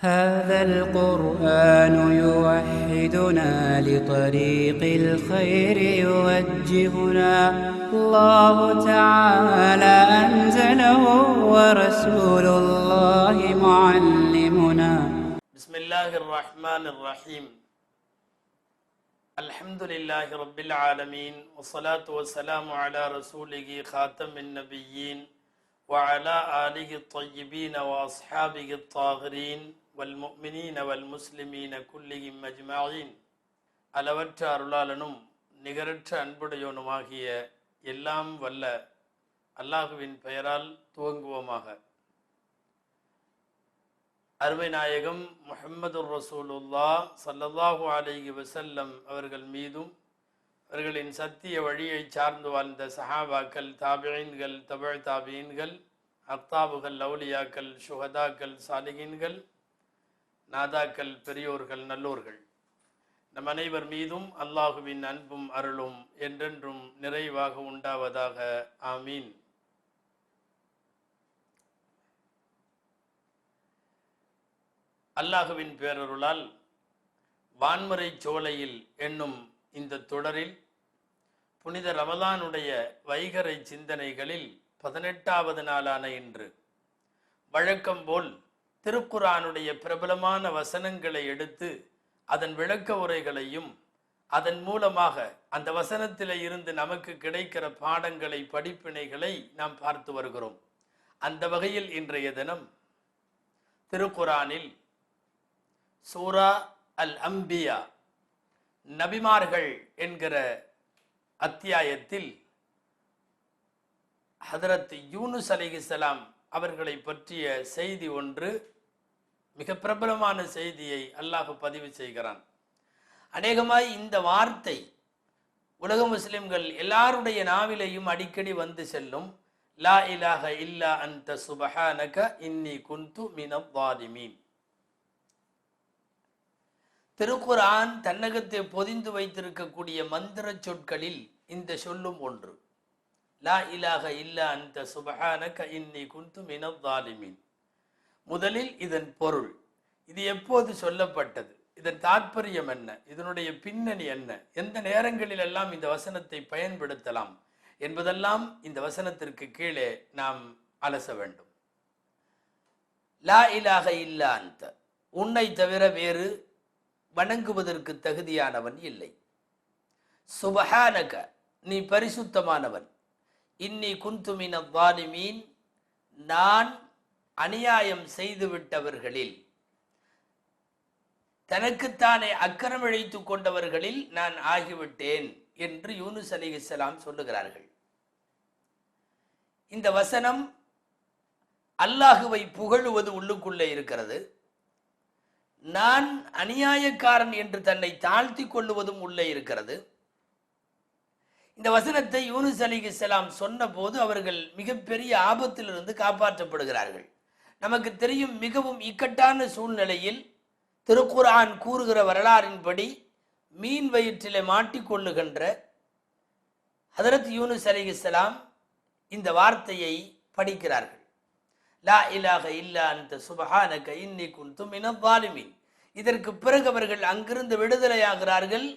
هذا القرآن يوحدنا لطريق الخير يوجهنا. الله تعالى أنزله ورسول الله معلمنا. بسم الله الرحمن الرحيم. الحمد لله رب العالمين والصلاة والسلام على رسوله خاتم النبيين وعلى آله الطيبين وأصحابه الطاهرين. வல்முமினீன வல் முஸ்லிமீன மஜ்மாயின் அளவற்ற அருளாளனும் நிகரற்ற அன்புடையோனுமாகிய எல்லாம் வல்ல அல்லாஹுவின் பெயரால் துவங்குவோமாக. அருமை நாயகம் முஹம்மது ரசூலுல்லா சல்லல்லாஹு அலிஹி வசல்லம் அவர்கள் மீதும் அவர்களின் சத்திய வழியை சார்ந்து வாழ்ந்த சஹாபாக்கள் தாபியன்கள் தமிழ் தாபியன்கள் அத்தாபுகள் லவுலியாக்கள் சுகதாக்கள் சாலிகின்கள் நாதாக்கள் பெரியோர்கள் நல்லோர்கள். நம் அனைவர் மீதும் அல்லாஹுவின் அன்பும் அருளும் என்றென்றும் நிறைவாக உண்டாவதாக. ஆமீன். அல்லாஹுவின் பேரருளால் வான்முறை சோலையில் என்னும் இந்த தொடரில் புனித ரமலானுடைய வைகரை சிந்தனைகளில் பதினெட்டாவது நாளான இன்று. வழக்கம் போல் திருக்குரானுடைய பிரபலமான வசனங்களை எடுத்து அதன் விளக்க உரைகளையும் அதன் மூலமாக அந்த வசனத்தில் இருந்து நமக்கு கிடைக்கிற பாடங்களை படிப்பினைகளை நாம் பார்த்து வருகிறோம். அந்த வகையில் இன்றைய தினம் திருக்குரானில் சூரா அல் அம்பியா நபிமார்கள் என்கிற அத்தியாயத்தில் ஹதரத் யூனுஸ் அலிஹிசலாம் அவர்களை பற்றிய செய்தி ஒன்று மிக பிரபலமான செய்தியை அல்லாஹ் பதிவு செய்கிறான். அநேகமாய் இந்த வார்த்தை உலக முஸ்லிம்கள் எல்லாருடைய நாவிலையும் அடிக்கடி வந்து செல்லும் லா இலாக இல்லா அந்த சுபஹானக இன்னி குந்து மினப் வாலிமீன். திருக்குரான் தன்னகத்தை பொதிந்து வைத்திருக்கக்கூடிய மந்திர சொற்களில் இந்த சொல்லும் ஒன்று. லா இலாக இல்லா அந்த சுபஹானக இன்னி குந்து தாலிமின் முதலில் இதன் பொருள். இது எப்போது சொல்லப்பட்டது? இதன் தாற்பயம் என்ன? இதனுடைய பின்னணி என்ன? எந்த நேரங்களில் எல்லாம் இந்த வசனத்தை பயன்படுத்தலாம் என்பதெல்லாம் இந்த வசனத்திற்கு கீழே நாம் அலச வேண்டும். லா இலாக இல்லா அந்த உன்னை தவிர வேறு வணங்குவதற்கு தகுதியானவன் இல்லை. சுபஹானக நீ பரிசுத்தமானவன். இன்னி குந்துமின வாலிமீன் நான் அநியாயம் செய்துவிட்டவர்களில் தனக்குத்தானே அக்கரம் இழைத்து கொண்டவர்களில் நான் ஆகிவிட்டேன் என்று யூனுஸ் அலி இஸ்லாம் சொல்லுகிறார்கள். இந்த வசனம் அல்லாஹுவை புகழுவது உள்ளுக்குள்ளே இருக்கிறது. நான் அநியாயக்காரன் என்று தன்னை தாழ்த்தி கொள்ளுவதும் உள்ளே இருக்கிறது. இந்த வசனத்தை யூனுஸ் அலி இஸ்லாம் சொன்ன போது அவர்கள் மிகப்பெரிய ஆபத்திலிருந்து காப்பாற்றப்படுகிறார்கள். நமக்கு தெரியும் மிகவும் இக்கட்டான சூழ்நிலையில் திருக்குரான் கூறுகிற வரலாறின்படி மீன் வயிற்றிலே மாட்டிக்கொள்ளுகின்ற ஹதரத் யூனுஸ் அலி இஸ்லாம் இந்த வார்த்தையை படிக்கிறார்கள். லா இலாக இல்லா அந்த சுபஹானக இன்னி குந்து மினவாலிமின் இதற்கு பிறகு அவர்கள் அங்கிருந்து விடுதலையாகிறார்கள்.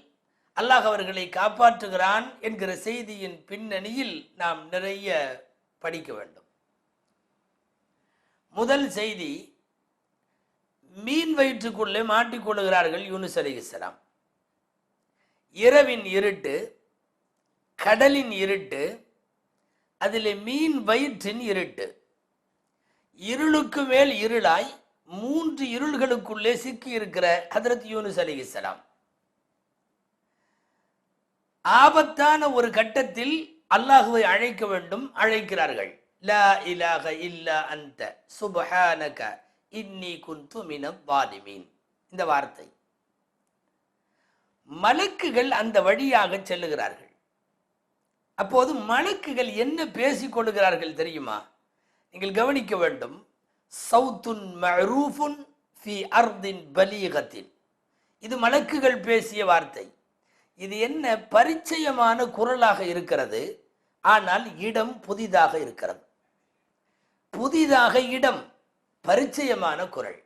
அல்லாஹ் அவர்களை காப்பாற்றுகிறான் என்கிற செய்தியின் பின்னணியில் நாம் நிறைய படிக்க வேண்டும். முதல் செய்தி மீன் வயிற்றுக்குள்ளே மாட்டிக்கொள்ளுகிறார்கள் யூனுஸ் அலி இஸ்லாம் இரவின் இருட்டு கடலின் இருட்டு அதில் மீன் வயிற்றின் இருட்டு. இருளுக்கு மேல் இருளாய் மூன்று இருள்களுக்குள்ளே சிக்கி இருக்கிற ஹதரத் யூனுஸ் அலி இஸ்லாம் ஆபத்தான ஒரு கட்டத்தில் அல்லாஹுவை அழைக்க வேண்டும் அழைக்கிறார்கள். லா இலாக இல்லா அந்த சுபஹானக இன்னி குந்து மின வாலிமீன். இந்த வார்த்தை. மலக்குகள் அந்த வழியாக செல்லுகிறார்கள். அப்போது மலக்குகள் என்ன பேசிக் கொள்கிறார்கள் தெரியுமா? நீங்கள் கவனிக்க வேண்டும். சவுத்துன் மரூஃபுன் ஃபி அர்தின் பலீகத்தின் இது மலக்குகள் பேசிய வார்த்தை. இது என்ன பரிச்சயமான குரலாக இருக்கிறது? ஆனால் இடம் புதிதாக இருக்கிறது. புதிதாக இடம் பரிச்சயமான குரல்.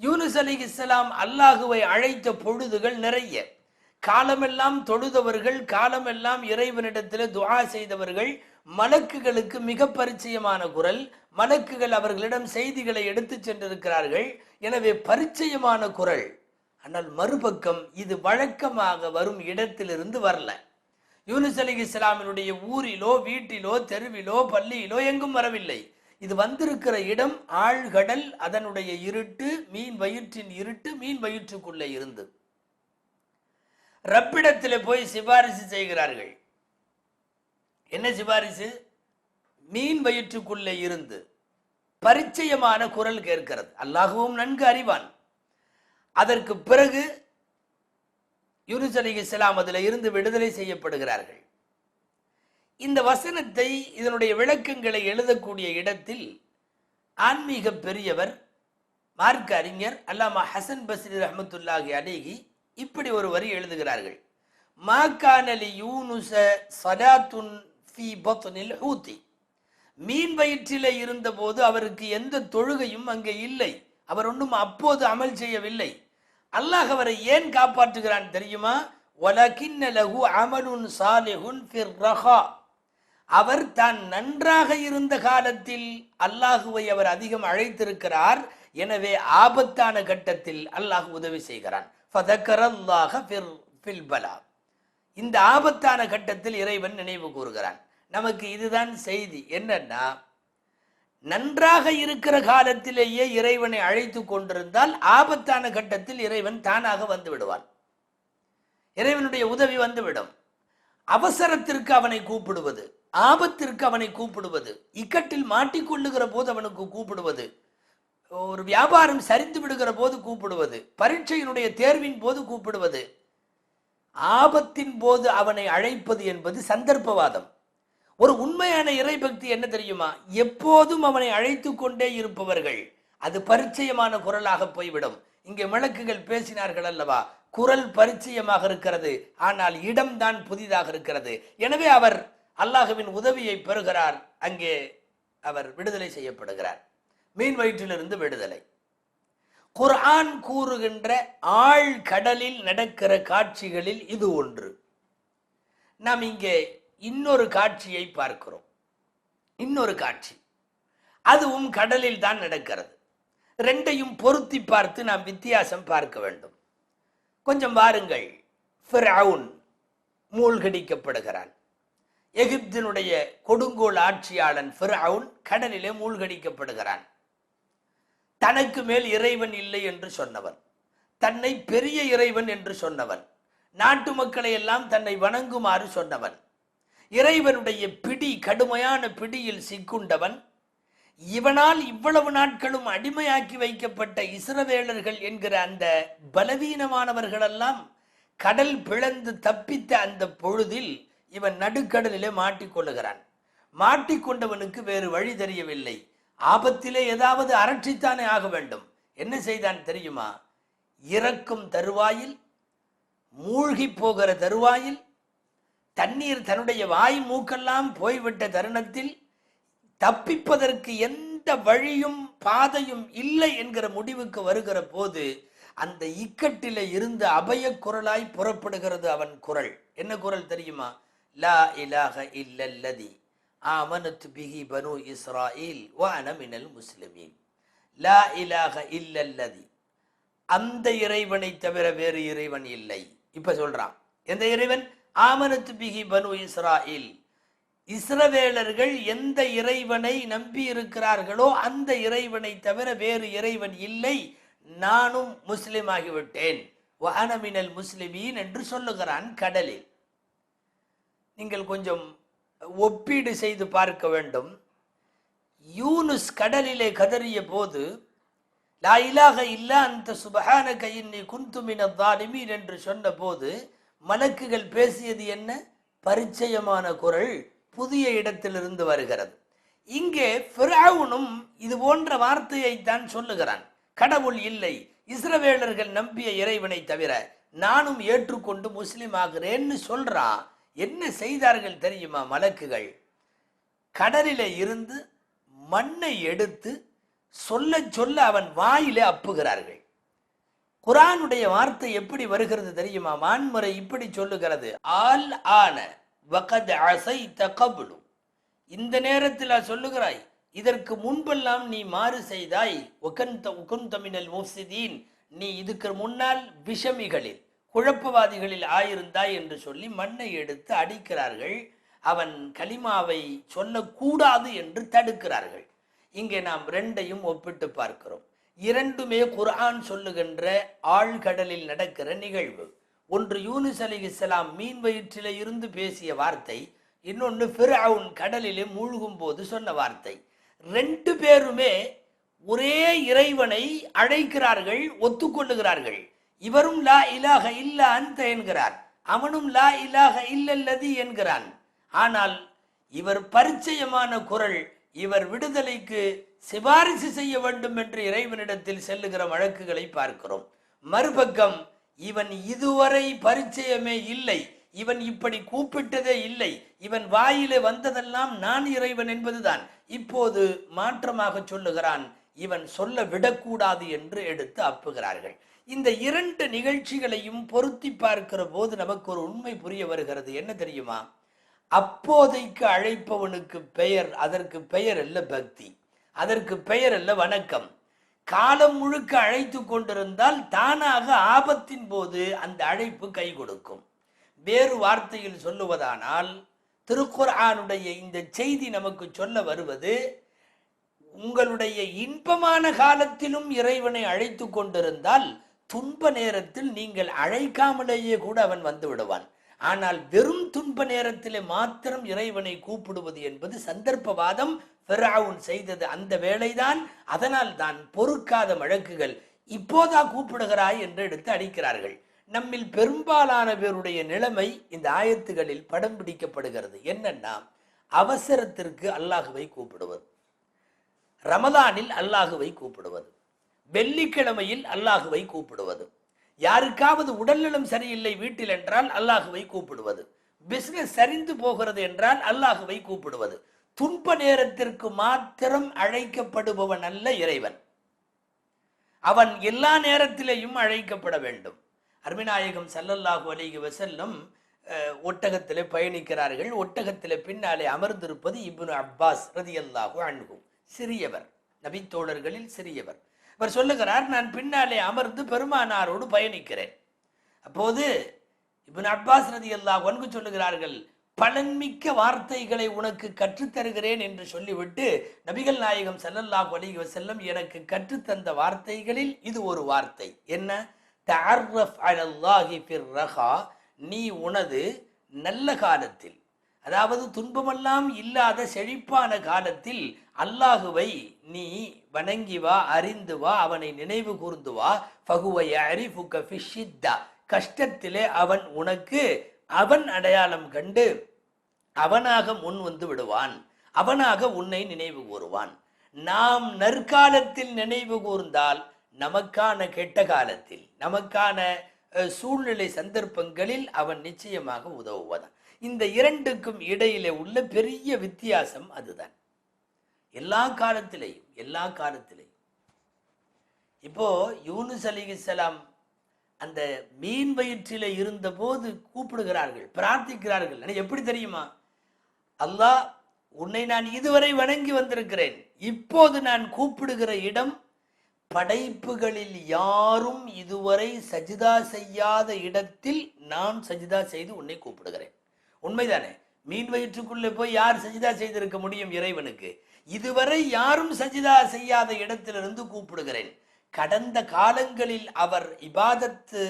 யூனுஸ் அலி இஸ்லாம் அல்லாஹுவை அழைத்த பொழுதுகள் நிறைய. காலமெல்லாம் தொழுதவர்கள் காலமெல்லாம் இறைவனிடத்தில் துவா செய்தவர்கள் மலக்குகளுக்கு மிக பரிச்சயமான குரல். மலக்குகள் அவர்களிடம் செய்திகளை எடுத்துச் சென்றிருக்கிறார்கள். எனவே பரிச்சயமான குரல். ஆனால் மறுபக்கம் இது வழக்கமாக வரும் இடத்திலிருந்து வரல. யூனிஸ் அலி இஸ்லாமினுடைய ஊரிலோ வீட்டிலோ தெருவிலோ பள்ளியிலோ எங்கும் வரவில்லை. இது வந்திருக்கிற இடம் ஆழ்கடல் அதனுடைய இருட்டு மீன் வயிற்றின் இருட்டு மீன் வயிற்றுக்குள்ளே இருந்து. ரப்பிடத்தில் போய் சிபாரிசு செய்கிறார்கள். என்ன சிபாரிசு? மீன் வயிற்றுக்குள்ளே இருந்து. பரிச்சயமான குரல் கேட்கிறது. அல்லாகவும் நன்கு அறிவான். அதற்கு பிறகு யூனுஸ் அலி இஸ்லாம் அதில் இருந்து விடுதலை செய்யப்படுகிறார்கள். இந்த வசனத்தை இதனுடைய விளக்கங்களை எழுதக்கூடிய இடத்தில் ஆன்மீக பெரியவர் மார்க் அறிஞர் அல்லாமா ஹசன் பஸ்ரி ரஹமத்துல்லாஹி அலிகி இப்படி ஒரு வரி எழுதுகிறார்கள். மாக்கானலி யூனுச சலாத்துன் ஃபி பத்னில் ஹூத்தி மீன் வயிற்றிலே இருந்தபோது அவருக்கு எந்த தொழுகையும் அங்கே இல்லை. அவர் ஒன்றும் அப்போது அமல் செய்யவில்லை. அல்லாஹ் அவரை ஏன் காப்பாற்றுகிறான் தெரியுமா? வலகின்ன லகு அமலுன் சாலிஹுன் ரஹா அவர் தான் நன்றாக இருந்த காலத்தில் அல்லாஹுவை அவர் அதிகம் அழைத்திருக்கிறார். எனவே ஆபத்தான கட்டத்தில் அல்லாஹ் உதவி செய்கிறான். ஃபிர் இந்த ஆபத்தான கட்டத்தில் இறைவன் நினைவு கூறுகிறான். நமக்கு இதுதான் செய்தி. என்னன்னா நன்றாக இருக்கிற காலத்திலேயே இறைவனை அழைத்து கொண்டிருந்தால் ஆபத்தான கட்டத்தில் இறைவன் தானாக வந்து விடுவான். இறைவனுடைய உதவி வந்துவிடும். அவசரத்திற்கு அவனை கூப்பிடுவது ஆபத்திற்கு அவனை கூப்பிடுவது இக்கட்டில் மாட்டிக்கொள்ளுகிற போது அவனுக்கு கூப்பிடுவது ஒரு வியாபாரம் சரிந்து விடுகிற போது கூப்பிடுவது பரீட்சையினுடைய தேர்வின் போது கூப்பிடுவது ஆபத்தின் போது அவனை அழைப்பது என்பது சந்தர்ப்பவாதம். ஒரு உண்மையான இறைபக்தி என்ன தெரியுமா? எப்போதும் அவனை அழைத்து கொண்டே இருப்பவர்கள். அது பரிச்சயமான குரலாக போய்விடும். இங்கே விளக்குகள் பேசினார்கள் அல்லவா? குரல் பரிச்சயமாக இருக்கிறது. ஆனால் இடம்தான் புதிதாக இருக்கிறது. எனவே அவர் அல்லாஹுவின் உதவியை பெறுகிறார். அங்கே அவர் விடுதலை செய்யப்படுகிறார். மீன் வயிற்றிலிருந்து விடுதலை. குர்ஆன் கூறுகின்ற ஆழ் கடலில் நடக்கிற காட்சிகளில் இது ஒன்று. நாம் இங்கே இன்னொரு காட்சியை பார்க்கிறோம். இன்னொரு காட்சி. அதுவும் கடலில் தான் நடக்கிறது. ரெண்டையும் பொருத்தி பார்த்து நாம் வித்தியாசம் பார்க்க வேண்டும். கொஞ்சம் வாருங்கள். ஃபிரவுன் மூழ்கடிக்கப்படுகிறான். எகிப்தினுடைய கொடுங்கோல் ஆட்சியாளன் ஃபிரவுன் கடலிலே மூழ்கடிக்கப்படுகிறான். தனக்கு மேல் இறைவன் இல்லை என்று சொன்னவன். தன்னை பெரிய இறைவன் என்று சொன்னவன். நாட்டு மக்களை எல்லாம் தன்னை வணங்குமாறு சொன்னவன். இறைவனுடைய பிடி கடுமையான பிடியில் சிக்குண்டவன் இவனால் இவ்வளவு நாட்களும் அடிமையாக்கி வைக்கப்பட்ட இஸ்ரவேலர்கள் என்கிற அந்த பலவீனமானவர்களெல்லாம் கடல் பிளந்து தப்பித்த அந்த பொழுதில் இவன் நடுக்கடலிலே மாட்டிக்கொள்ளுகிறான் மாட்டிக்கொண்டவனுக்கு வேறு வழி தெரியவில்லை. ஆபத்திலே ஏதாவது அரற்றித்தானே ஆக வேண்டும். என்ன செய்தான் தெரியுமா? இறக்கும் தருவாயில் மூழ்கி போகிற தருவாயில் தண்ணீர் தன்னுடைய வாய் மூக்கெல்லாம் போய்விட்ட தருணத்தில் தப்பிப்பதற்கு எந்த வழியும் பாதையும் இல்லை என்கிற முடிவுக்கு வருகிற போது அந்த இக்கட்டில இருந்து அபய குரலாய் புறப்படுகிறது அவன் குரல். என்ன குரல் தெரியுமா? லா இலாக இல்லல்லதி ஆமனத்து பிஹி பனு இஸ்ராயில் வானமினல் முஸ்லிமீன். லா இலாக இல்லல்லதி. அந்த இறைவனை தவிர வேறு இறைவன் இல்லை. இப்ப சொல்றான். எந்த இறைவன்? ஆமனத்து பிஹி பனு இஸ்ராயில். இஸ்ரவேலர்கள் எந்த இறைவனை நம்பி இருக்கிறார்களோ அந்த இறைவனை தவிர வேறு இறைவன் இல்லை. நானும் முஸ்லிம் ஆகிவிட்டேன் வஹனமினல் முஸ்லிமீன் என்று சொல்லுகிறான் கடலில். நீங்கள் கொஞ்சம் ஒப்பீடு செய்து பார்க்க வேண்டும். யூனுஸ் கடலிலே கதறிய போது லாயிலாக இல்லா அந்த சுபஹான கையின்னி குந்துமின தாலிமீன் என்று சொன்னபோது போது மலக்குகள் பேசியது என்ன? பரிச்சயமான குரல் புதிய இடத்திலிருந்து வருகிறது. இங்கே பிராவுனும் இது போன்ற வார்த்தையை தான் சொல்லுகிறான். கடவுள் இல்லை. இஸ்ரவேலர்கள் நம்பிய இறைவனை தவிர நானும் ஏற்றுக்கொண்டு முஸ்லிம் ஆகிறேன்னு சொல்றான் என்ன செய்தார்கள் தெரியுமா மலக்குகள் கடலில் இருந்து மண்ணை எடுத்து சொல்ல சொல்ல அவன் வாயிலே அப்புகிறார்கள். குரானுடைய வார்த்தை எப்படி வருகிறது தெரியுமா? வான்முறை இப்படி சொல்லுகிறது. ஆல் ஆன வகத் அசைத்த கபுலு இந்த நேரத்தில் சொல்லுகிறாய் இதற்கு முன்பெல்லாம் நீ மாறு செய்தாய். உகந்த உகுந்தமினல் முஃசிதீன் நீ இதுக்கு முன்னால் விஷமிகளில் குழப்பவாதிகளில் ஆயிருந்தாய் என்று சொல்லி மண்ணை எடுத்து அடிக்கிறார்கள். அவன் கலிமாவை சொல்லக்கூடாது என்று தடுக்கிறார்கள். இங்கே நாம் ரெண்டையும் ஒப்பிட்டு பார்க்கிறோம். இரண்டுமே குர்ஆன் சொல்லுகின்ற ஆழ்கடலில் நடக்கிற நிகழ்வு. ஒன்று யூனிஸ் அலி இஸ்லாம் மீன் வயிற்றில இருந்து பேசிய வார்த்தை இன்னொன்று ஃபிரவுன் கடலிலே மூழ்கும் போது சொன்ன வார்த்தை. ரெண்டு பேருமே ஒரே இறைவனை அழைக்கிறார்கள் ஒத்துக்கொள்ளுகிறார்கள். இவரும் லா இலாக இல்ல அந்த என்கிறார். அவனும் லா இலாக இல்லல்லதி என்கிறான். ஆனால் இவர் பரிச்சயமான குரல் இவர் விடுதலைக்கு சிபாரிசு செய்ய வேண்டும் என்று இறைவனிடத்தில் செல்லுகிற வழக்குகளை பார்க்கிறோம். மறுபக்கம் இவன் இதுவரை பரிச்சயமே இல்லை. இவன் இப்படி கூப்பிட்டதே இல்லை. இவன் வாயிலே வந்ததெல்லாம் நான் இறைவன் என்பதுதான். இப்போது மாற்றமாக சொல்லுகிறான். இவன் சொல்ல விடக்கூடாது என்று எடுத்து அப்புகிறார்கள். இந்த இரண்டு நிகழ்ச்சிகளையும் பொருத்தி பார்க்கிற போது நமக்கு ஒரு உண்மை புரிய வருகிறது. என்ன தெரியுமா? அப்போதைக்கு அழைப்பவனுக்கு பெயர் அதற்கு பெயர் அல்ல பக்தி. அதற்கு பெயர் அல்ல வணக்கம். காலம் முழுக்க அழைத்து கொண்டிருந்தால் தானாக ஆபத்தின் போது அந்த அழைப்பு கை கொடுக்கும். வேறு வார்த்தையில் சொல்லுவதானால் திருக்குர்ஆனுடைய இந்த செய்தி நமக்கு சொல்ல வருவது உங்களுடைய இன்பமான காலத்திலும் இறைவனை அழைத்து கொண்டிருந்தால் துன்ப நேரத்தில் நீங்கள் அழைக்காமலேயே கூட அவன் வந்து விடுவான். ஆனால் வெறும் துன்ப நேரத்திலே மாத்திரம் இறைவனை கூப்பிடுவது என்பது சந்தர்ப்பவாதம் ஃபிரவுன் செய்தது அந்த வேலைதான் அதனால் தான் பொறுக்காத வழக்குகள் இப்போதா கூப்பிடுகிறாய் என்று எடுத்து அடிக்கிறார்கள். நம்மில் பெரும்பாலான பேருடைய நிலைமை இந்த ஆயத்துகளில் படம் பிடிக்கப்படுகிறது. என்னன்னா அவசரத்திற்கு அல்லாஹுவை கூப்பிடுவது. ரமதானில் அல்லாஹுவை கூப்பிடுவது. வெள்ளிக்கிழமையில் அல்லாஹுவை கூப்பிடுவது. யாருக்காவது உடல்நலம் சரியில்லை வீட்டில் என்றால் அல்லாஹுவை கூப்பிடுவது. பிசினஸ் சரிந்து போகிறது என்றால் அல்லாஹுவை கூப்பிடுவது. துன்ப நேரத்திற்கு மாத்திரம் அழைக்கப்படுபவன் அல்ல இறைவன். அவன் எல்லா நேரத்திலேயும் அழைக்கப்பட வேண்டும். அருமிநாயகம் சல்லல்லாஹு அலிகு வசல்லம் அஹ், ஒட்டகத்திலே பயணிக்கிறார்கள். ஒட்டகத்திலே பின்னாலே அமர்ந்திருப்பது இப்னு அப்பாஸ் ரதியல்லாஹு அணுகும் சிறியவர். நபித்தோழர்களில் சிறியவர். இவர் சொல்லுகிறார் நான் பின்னாலே அமர்ந்து பெருமானாரோடு பயணிக்கிறேன். அப்போது இப்னு அப்பாஸ் ரதியல்லாஹு அன்ஹு சொல்லுகிறார்கள் பலன்மிக்க வார்த்தைகளை உனக்கு கற்றுத்தருகிறேன் என்று சொல்லிவிட்டு நபிகள் நாயகம் செல்லல்லாஹ் அலைஹி செல்லம் எனக்கு கற்றுத்தந்த வார்த்தைகளில் இது ஒரு வார்த்தை. என்ன? ரஹா நீ உனது நல்ல காலத்தில் அதாவது துன்பமெல்லாம் இல்லாத செழிப்பான காலத்தில் அல்லாஹுவை நீ வணங்கி வா அறிந்து வா அவனை நினைவு கூர்ந்து வா. ஃபகுவ யஅரிஃபுக ஃபிஷ்ஷித்தா கஷ்டத்திலே அவன் உனக்கு அவன் அடையாளம் கண்டு அவனாக முன் வந்து விடுவான். அவனாக உன்னை நினைவு கூறுவான். நாம் நற்காலத்தில் நினைவு கூர்ந்தால் நமக்கான கெட்ட காலத்தில் நமக்கான சூழ்நிலை சந்தர்ப்பங்களில் அவன் நிச்சயமாக உதவுவதான். இந்த இரண்டுக்கும் இடையிலே உள்ள பெரிய வித்தியாசம் அதுதான். எல்லா காலத்திலையும் எல்லா காலத்திலையும். இப்போ யூனுஸ் அலிஹிஸ்ஸலாம் அந்த மீன் வயிற்றில இருந்தபோது கூப்பிடுகிறார்கள் பிரார்த்திக்கிறார்கள். எனக்கு எப்படி தெரியுமா? அல்லாஹ் உன்னை நான் இதுவரை வணங்கி வந்திருக்கிறேன். இப்போது நான் கூப்பிடுகிற இடம் படைப்புகளில் யாரும் இதுவரை சஜிதா செய்யாத இடத்தில் நான் சஜிதா செய்து உன்னை கூப்பிடுகிறேன். உண்மைதானே? மீன் வயிற்றுக்குள்ளே போய் யார் சஜிதா செய்திருக்க முடியும் இறைவனுக்கு? இதுவரை யாரும் சஜிதா செய்யாத இடத்திலிருந்து கூப்பிடுகிறேன். கடந்த காலங்களில் அவர் இபாதத்து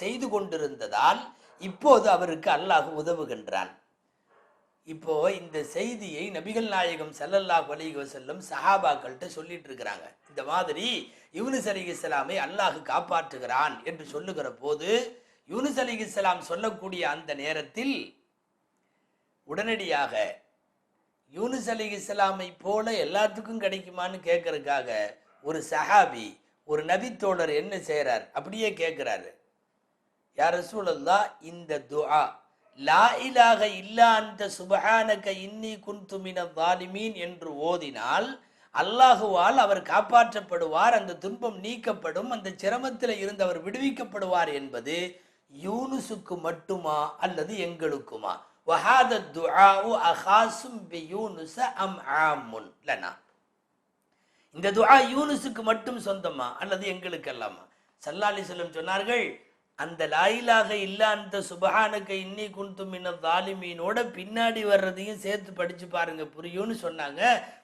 செய்து கொண்டிருந்ததால் இப்போது அவருக்கு அல்லாஹ் உதவுகின்றான். இப்போ இந்த செய்தியை நபிகள் நாயகம் ஸல்லல்லாஹு வலிகோ செல்லும் சஹாபாக்கள்கிட்ட சொல்லிட்டு இருக்கிறாங்க. இந்த மாதிரி யூனிஸ் அலி இஸ்லாமை அல்லாஹ் காப்பாற்றுகிறான் என்று சொல்லுகிற போது யூனிஸ் அலி இஸ்லாம் சொல்லக்கூடிய அந்த நேரத்தில் உடனடியாக யூனுஸ் இஸ்லாமை போல எல்லாத்துக்கும் கிடைக்குமான்னு கேட்கறதுக்காக ஒரு சஹாபி ஒரு நபித்தோழர் என்ன செய்கிறார் அப்படியே கேட்குறாரு யார் சூழல்லா இந்த துஆ லா இல்லாந்த இல்லா அந்த சுபஹானக இன்னி குன்துமின வாலிமீன் என்று ஓதினால் அல்லாஹுவால் அவர் காப்பாற்றப்படுவார் அந்த துன்பம் நீக்கப்படும் அந்த சிரமத்தில் இருந்து அவர் விடுவிக்கப்படுவார் என்பது யூனுசுக்கு மட்டுமா அல்லது எங்களுக்குமா? வஹாத الدعاء அஹாசும் بيونس أم அம் لنا. லனா இந்த துஆ யூனுஸுக்கு மட்டும் சொந்தமா? அல்லது எங்களுக்கு அல்லாமா சல்லா அலிஸ்லம் சொன்னார்கள் அந்த லாயிலாக இல்ல அந்த சுபஹானுக்கு இன்னி குந்தும் இன்ன தாலிமீனோட பின்னாடி வர்றதையும் சேர்த்து படிச்சு பாருங்க புரியும்னு சொன்னாங்க.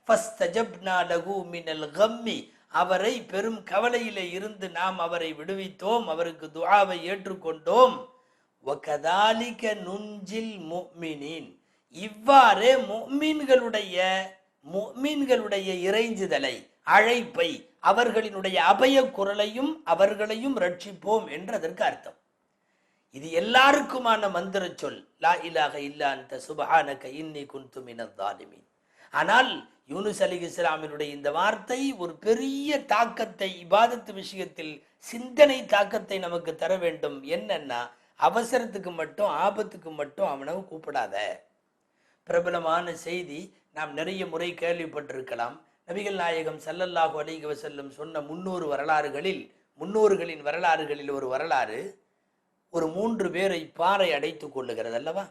ஃபஸ்தஜப்னா லகு மினல் கம்மி. அவரை பெரும் கவலையிலே இருந்து நாம் அவரை விடுவித்தோம் அவருக்கு துஆவை ஏற்றுக்கொண்டோம். வகதாலிக நுஞ்சில் முஃமினீன் இவ்வாறே மொமீன்களுடைய முஃமின்களுடைய இறைஞ்சுதலை அழைப்பை அவர்களினுடைய அபய குரலையும் அவர்களையும் ரட்சிப்போம் என்று அதற்கு அர்த்தம். இது எல்லாருக்குமான மந்திர சொல். லா இலாக இல்லா அந்த சுபஹானக இன்னி குந்து மினத்தாலிமீன் ஆனால் யூனுஸ் அலி இஸ்லாமினுடைய இந்த வார்த்தை ஒரு பெரிய தாக்கத்தை இபாதத்து விஷயத்தில் சிந்தனை தாக்கத்தை நமக்கு தர வேண்டும். என்னன்னா அவசரத்துக்கு மட்டும் ஆபத்துக்கு மட்டும் அவனை கூப்பிடாத. பிரபலமான செய்தி நாம் நிறைய முறை கேள்விப்பட்டிருக்கலாம். நபிகள் நாயகம் சல்லல்லாஹு அலிக வசல்லம் சொன்ன முன்னூறு வரலாறுகளில் முன்னோர்களின் வரலாறுகளில் ஒரு வரலாறு ஒரு மூன்று பேரை பாறை அடைத்து கொள்ளுகிறது அல்லவா?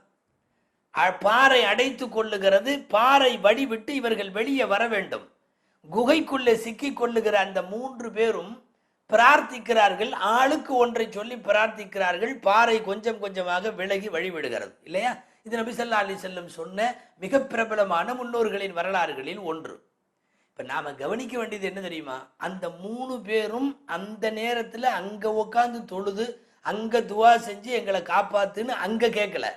அ- பாறை அடைத்துக் கொள்ளுகிறது பாறை வடிவிட்டு இவர்கள் வெளியே வர வேண்டும். குகைக்குள்ளே சிக்கிக் கொள்ளுகிற அந்த மூன்று பேரும் பிரார்த்திக்கிறார்கள் ஆளுக்கு ஒன்றை சொல்லி பிரார்த்திக்கிறார்கள் பாறை கொஞ்சம் கொஞ்சமாக விலகி வழிவிடுகிறது. இல்லையா? இது நபி அலி அலைஹி சொன்ன மிக பிரபலமான முன்னோர்களின் வரலாறுகளில் ஒன்று. இப்போ நாம் கவனிக்க வேண்டியது என்ன தெரியுமா? அந்த மூணு பேரும் அந்த நேரத்தில் அங்கே உட்காந்து தொழுது அங்கே துவா செஞ்சு எங்களை காப்பாத்துன்னு அங்கே கேட்கல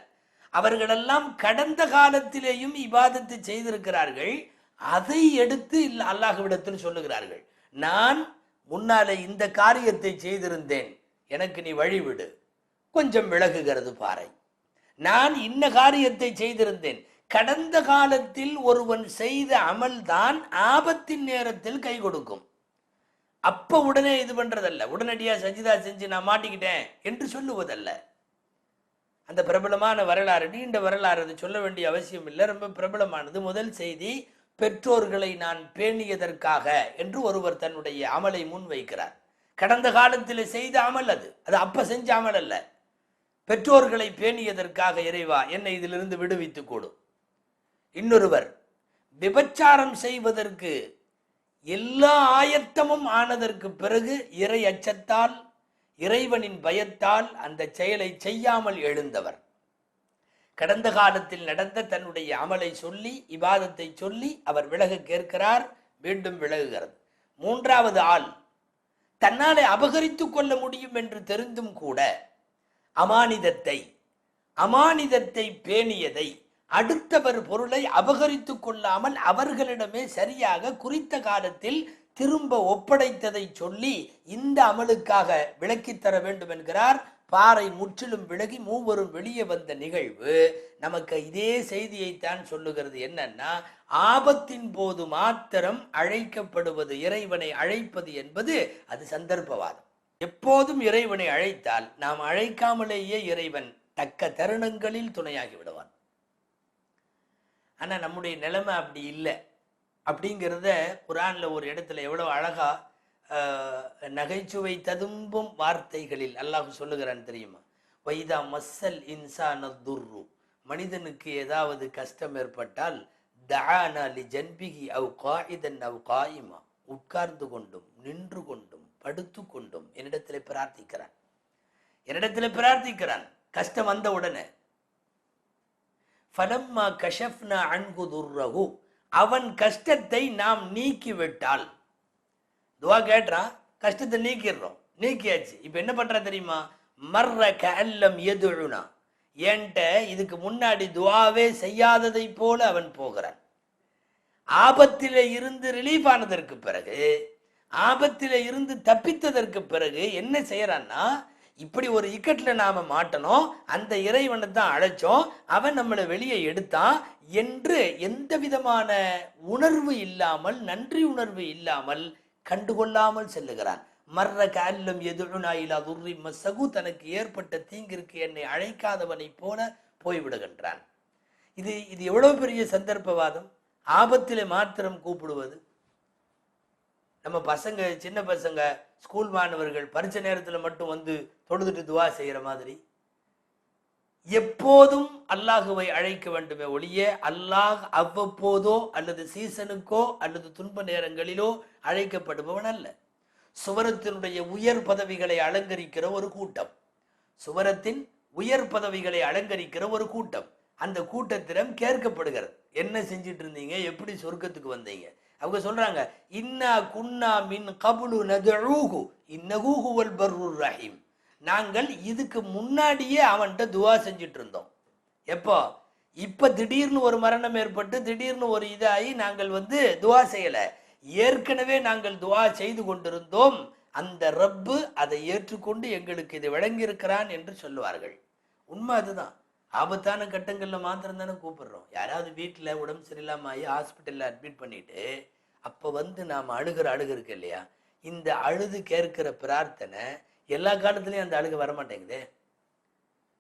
அவர்களெல்லாம் கடந்த காலத்திலேயும் இபாதத்தை செய்திருக்கிறார்கள். அதை எடுத்து இல்லை அல்லாஹ்விடத்தில் சொல்லுகிறார்கள். நான் முன்னாலே இந்த காரியத்தை செய்திருந்தேன். எனக்கு நீ வழிவிடு கொஞ்சம் விலகுகிறது பாறை. நான் இன்ன காரியத்தை செய்திருந்தேன். கடந்த காலத்தில் ஒருவன் செய்த அமல்தான் ஆபத்தின் நேரத்தில் கை கொடுக்கும். அப்ப உடனே இது பண்றதல்ல. உடனடியா சஜிதா செஞ்சு நான் மாட்டிக்கிட்டேன் என்று சொல்லுவதல்ல. அந்த பிரபலமான வரலாறு நீண்ட வரலாறு அது சொல்ல வேண்டிய அவசியம் இல்லை. ரொம்ப பிரபலமானது. முதல் செய்தி பெற்றோர்களை நான் பேணியதற்காக என்று ஒருவர் தன்னுடைய அமலை முன்வைக்கிறார். கடந்த காலத்தில் செய்த அமல் அது. அது அப்ப செஞ்ச அமல் அல்ல. பெற்றோர்களை பேணியதற்காக இறைவா என்னை இதிலிருந்து விடுவித்துக் கூடும் இன்னொருவர் விபச்சாரம் செய்வதற்கு எல்லா ஆயத்தமும் ஆனதற்கு பிறகு இறை அச்சத்தால் இறைவனின் பயத்தால் அந்த செயலை செய்யாமல் எழுந்தவர். கடந்த காலத்தில் நடந்த தன்னுடைய அமலை சொல்லி இபாதத்தை சொல்லி அவர் விலக கேட்கிறார் மீண்டும் விலகுகிறது. மூன்றாவது ஆள் தன்னாலே அபகரித்து கொள்ள முடியும் என்று தெரிந்தும் கூட அமானிதத்தை அமானிதத்தை பேணியதை அடுத்தவர் பொருளை அபகரித்து கொள்ளாமல் அவர்களிடமே சரியாக குறித்த காலத்தில் திரும்ப ஒப்படைத்ததை சொல்லி இந்த அமலுக்காக விளக்கித் தர வேண்டும் என்கிறார் பாறை முற்றிலும் விலகி மூவரும் வெளியே வந்த நிகழ்வு நமக்கு இதே செய்தியைத்தான் சொல்லுகிறது. என்னன்னா ஆபத்தின் போது மாத்திரம் அழைக்கப்படுவது இறைவனை அழைப்பது என்பது அது சந்தர்ப்பவாதம். எப்போதும் இறைவனை அழைத்தால் நாம் அழைக்காமலேயே இறைவன் தக்க தருணங்களில் துணையாகி விடுவான். ஆனா நம்முடைய நிலைமை அப்படி இல்லை. அப்படிங்கிறத குரான்ல ஒரு இடத்துல எவ்வளவு அழகா நகைச்சுவை ததும்பும் வார்த்தைகளில் அல்லாஹ் சொல்லுகிறான் தெரியுமா? வைதா மஸ்ஸல் இன்சான துர்ரு. மனிதனுக்கு ஏதாவது கஷ்டம் ஏற்பட்டால் தஆனா லி ஜன்பிஹி அவ் காயிதன் அவ் காயிமா. உட்கார்ந்து கொண்டும் நின்று கொண்டும் படுத்து கொண்டும் என்னிடத்தில் பிரார்த்திக்கிறான். என்னிடத்தில் பிரார்த்திக்கிறான். கஷ்டம் வந்த உடனே. ஃபலம்மா கஷப்னா அன்கு துர்ரகு அவன் கஷ்டத்தை நாம் நீக்கிவிட்டால் துவா கேட்டுறான் கஷ்டத்தை நீக்கிடுறோம். நீக்கியாச்சு. இப்போ என்ன பண்ணுறா தெரியுமா? மர்ற கல்லம் எதுழுனா என்கிட்ட இதுக்கு முன்னாடி துவாவே செய்யாததை போல அவன் போகிறான். ஆபத்தில் இருந்து ரிலீஃப் ஆனதற்கு பிறகு ஆபத்தில் இருந்து தப்பித்ததற்கு பிறகு என்ன செய்யறான்னா இப்படி ஒரு இக்கட்டில் நாம் மாட்டணும். அந்த இறைவனை தான் அழைச்சோம். அவன் நம்மளை வெளியே எடுத்தான் என்று எந்த விதமான உணர்வு இல்லாமல் நன்றி உணர்வு இல்லாமல் கண்டுகொள்ளாமல் செல்லுகிறான். மர்ற காலம் எதுனாயிலா துர்ரி மசகு தனக்கு ஏற்பட்ட தீங்கிற்கு என்னை அழைக்காதவனைப் போல போய்விடுகின்றான். இது இது எவ்வளவு பெரிய சந்தர்ப்பவாதம்? ஆபத்திலே மாத்திரம் கூப்பிடுவது? நம்ம பசங்க சின்ன பசங்க ஸ்கூல் மாணவர்கள் பரிச்சை நேரத்தில் மட்டும் வந்து தொழுதுட்டு துவா செய்கிற மாதிரி. எப்போதும் அல்லாஹுவை அழைக்க வேண்டுமே ஒழிய அல்லாஹ் அவ்வப்போதோ அல்லது சீசனுக்கோ அல்லது துன்ப நேரங்களிலோ அழைக்கப்படுபவன் அல்ல. சுவரத்தினுடைய உயர் பதவிகளை அலங்கரிக்கிற ஒரு கூட்டம். சுவரத்தின் உயர் பதவிகளை அலங்கரிக்கிற ஒரு கூட்டம். அந்த கூட்டத்திடம் கேட்கப்படுகிறது. என்ன செஞ்சிட்டு இருந்தீங்க? எப்படி சொர்க்கத்துக்கு வந்தீங்க? அவங்க சொல்றாங்க இன்னா குன்னா மின் கபுலு நதூஹு இன்னஹு ஹுவல் ரஹீம். நாங்கள் இதுக்கு முன்னாடியே அவன்கிட்ட துவா செஞ்சுட்டு இருந்தோம் எப்போ? இப்போ திடீர்னு ஒரு மரணம் ஏற்பட்டு திடீர்னு ஒரு இதாகி நாங்கள் வந்து துவா செய்யலை. ஏற்கனவே நாங்கள் துவா செய்து கொண்டிருந்தோம். அந்த ரப்பு அதை ஏற்றுக்கொண்டு எங்களுக்கு இதை விளங்கியிருக்கிறான் என்று சொல்லுவார்கள். உண்மை அதுதான். ஆபத்தான கட்டங்களில் மாத்திரம் தானே கூப்பிடுறோம். யாராவது வீட்டில் உடம்பு சரியில்லாம ஆகி ஹாஸ்பிட்டலில் அட்மிட் பண்ணிட்டு அப்போ வந்து நாம் அழுகிற அழுகு இருக்கு இல்லையா? இந்த அழுது கேட்கிற பிரார்த்தனை எல்லா காலத்துலேயும் அந்த அழுகை வரமாட்டேங்குதே.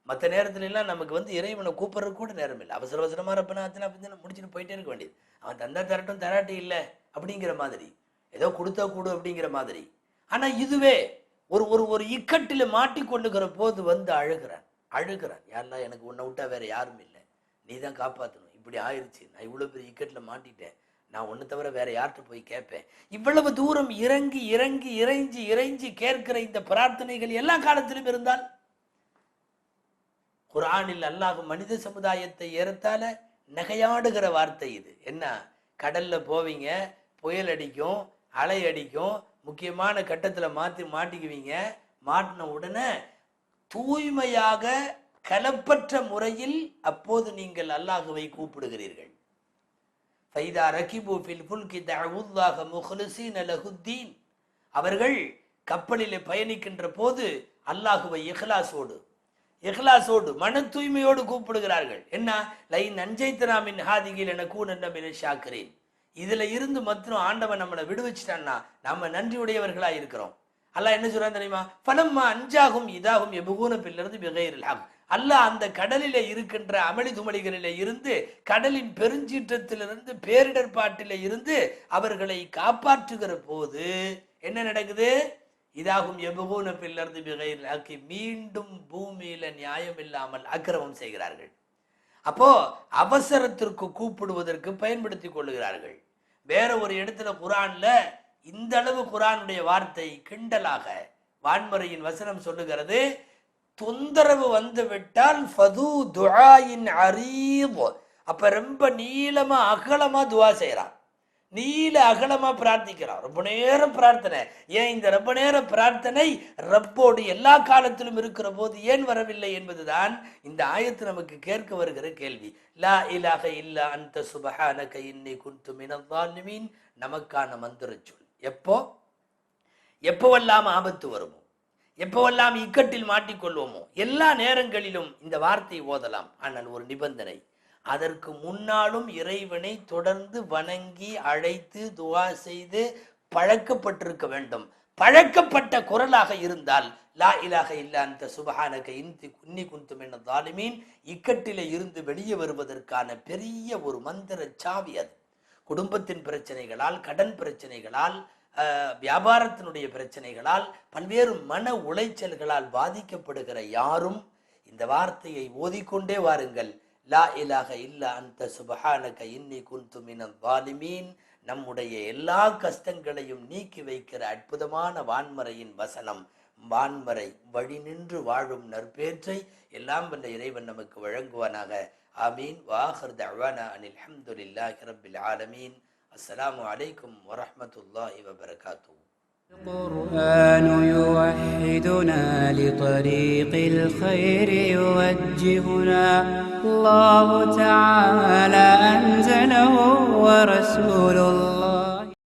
மற்ற நேரத்துலலாம் நமக்கு வந்து இறைவனை கூப்பிடுறது கூட நேரம் இல்லை. அவசர அவசரமாக ரப்பனா அத்தனை அப்படின்னு முடிச்சுட்டு போயிட்டே இருக்க வேண்டியது. அவன் தந்தா தரட்டும் தராட்டி இல்லை அப்படிங்கிற மாதிரி. ஏதோ கொடுத்தா கூடு அப்படிங்கிற மாதிரி. ஆனால் இதுவே ஒரு ஒரு ஒரு இக்கட்டில் மாட்டி கொண்டுக்கிற போது வந்து அழுகிறான். அழுகிறான். யாரெல்லாம் எனக்கு உன்னை விட்டா வேற யாரும் இல்லை. நீ தான் காப்பாற்றணும் இப்படி ஆயிடுச்சு நான் இவ்வளோ பெரிய இக்கட்டில் மாட்டிட்டேன். நான் ஒன்று தவிர வேற யார்கிட்ட போய் கேட்பேன்? இவ்வளவு தூரம் இறங்கி இறங்கி இறைஞ்சி இறைஞ்சி கேட்கிற இந்த பிரார்த்தனைகள் எல்லா காலத்திலும் இருந்தால்? குரானில் அல்லாஹ் மனித சமுதாயத்தை ஏறத்தால நகையாடுகிற வார்த்தை இது. என்ன? கடல்ல போவீங்க புயல் அடிக்கும் அலை அடிக்கும் முக்கியமான கட்டத்துல மாத்தி மாட்டிக்குவீங்க. மாட்டின உடனே தூய்மையாக கலப்பற்ற முறையில் அப்போது நீங்கள் அல்லாஹுவை கூப்பிடுகிறீர்கள். ஃபைதா ரகிபு ஃபில் புல்கி தவுல்லாக முஹ்லிஸீன லஹுத்தீன் அவர்கள் கப்பலிலே பயணிக்கின்ற போது அல்லாஹுவை இஹ்லாசோடு இஹ்லாசோடு மன தூய்மையோடு கூப்பிடுகிறார்கள். என்ன? லைன் அஞ்சைத்தனாமின் ஹாதிகில் என கூனன்ன ஷாக்கிறேன் இதுல இருந்து மற்றும் ஆண்டவன் நம்மளை விடுவிச்சிட்டான்னா நம்ம நன்றியுடையவர்களா இருக்கிறோம். அல்லாஹ் என்ன சொல்கிறான் தெரியுமா? பலம்மா அஞ்சாகும் இதாகும் எபுகூன பில்லருந்து பிகைரில் அல்ல அந்த கடலில் இருக்கின்ற அமளி துமளிகளில் இருந்து கடலின் பெருஞ்சீற்றத்திலிருந்து பேரிடர் பாட்டில இருந்து அவர்களை காப்பாற்றுகிற போது என்ன நடக்குது? இதாகும் எபுகூன பில்லர்ந்து மிகையில் ஆக்கி மீண்டும் பூமியில நியாயம் இல்லாமல் அக்கிரமம் செய்கிறார்கள். அப்போ அவசரத்திற்கு கூப்பிடுவதற்கு பயன்படுத்தி கொள்ளுகிறார்கள். வேற ஒரு இடத்துல குரான்ல இந்த அளவு குரானுடைய வார்த்தை கிண்டலாக வான்முறையின் வசனம் சொல்லுகிறது தொந்தரவு வந்து விட்டால் ஃபது துஆயின் அரீப் அப்போ ரொம்ப நீளமாக அகலமாக துவா செய்கிறான் நீல அகலமா பிரார்த்திக்கிறான். ரொம்ப நேரம் பிரார்த்தனை. ஏன் இந்த ரொம்ப நேர பிரார்த்தனை? ரப்போடு எல்லா காலத்திலும் இருக்கிற போது ஏன் வரவில்லை என்பதுதான் இந்த ஆயத்து நமக்கு கேட்க வருகிற கேள்வி. லா இலாக இல்லா அந்த சுபஹானக இன்னி குன்து மினல் நமக்கான மந்திர சொல். எப்போ? எப்போவெல்லாம் ஆபத்து வருமோ? எப்போவெல்லாம் இக்கட்டில் மாட்டிக்கொள்வோமோ எல்லா நேரங்களிலும் இந்த வார்த்தை ஓதலாம். ஆனால் ஒரு நிபந்தனை. அதற்கு முன்னாலும் இறைவனை தொடர்ந்து வணங்கி அழைத்து துவா செய்து பழக்கப்பட்டிருக்க வேண்டும். பழக்கப்பட்ட குரலாக இருந்தால் லா இலாக இல்லாந்த சுபஹானக இந்தி குன்னி குந்தும் என தாலிமீன் இக்கட்டில இருந்து வெளியே வருவதற்கான பெரிய ஒரு மந்திர சாவி அது. குடும்பத்தின் பிரச்சனைகளால் கடன் பிரச்சனைகளால் வியாபாரத்தினுடைய பிரச்சனைகளால் பல்வேறு மன உளைச்சல்களால் பாதிக்கப்படுகிற யாரும் இந்த வார்த்தையை ஓதிக்கொண்டே வாருங்கள். லா இலாக இல்லா அந்த சுபஹானக இன்னி குந்து மினல் வாலிமீன். நம்முடைய எல்லா கஷ்டங்களையும் நீக்கி வைக்கிற அற்புதமான வான்மறையின் வசனம். வான்மறை வழி நின்று வாழும் நற்பேற்றை எல்லாம் வல்ல இறைவன் நமக்கு வழங்குவானாக. ஆமீன். வாஹர் தவானா அனில் அஹமதுல்லாஹி ரபில் ஆலமீன். السلام عليكم ورحمة الله وبركاته. القرآن يوحدنا لطريق الخير يوجهنا. الله تعالى أنزله ورسول الله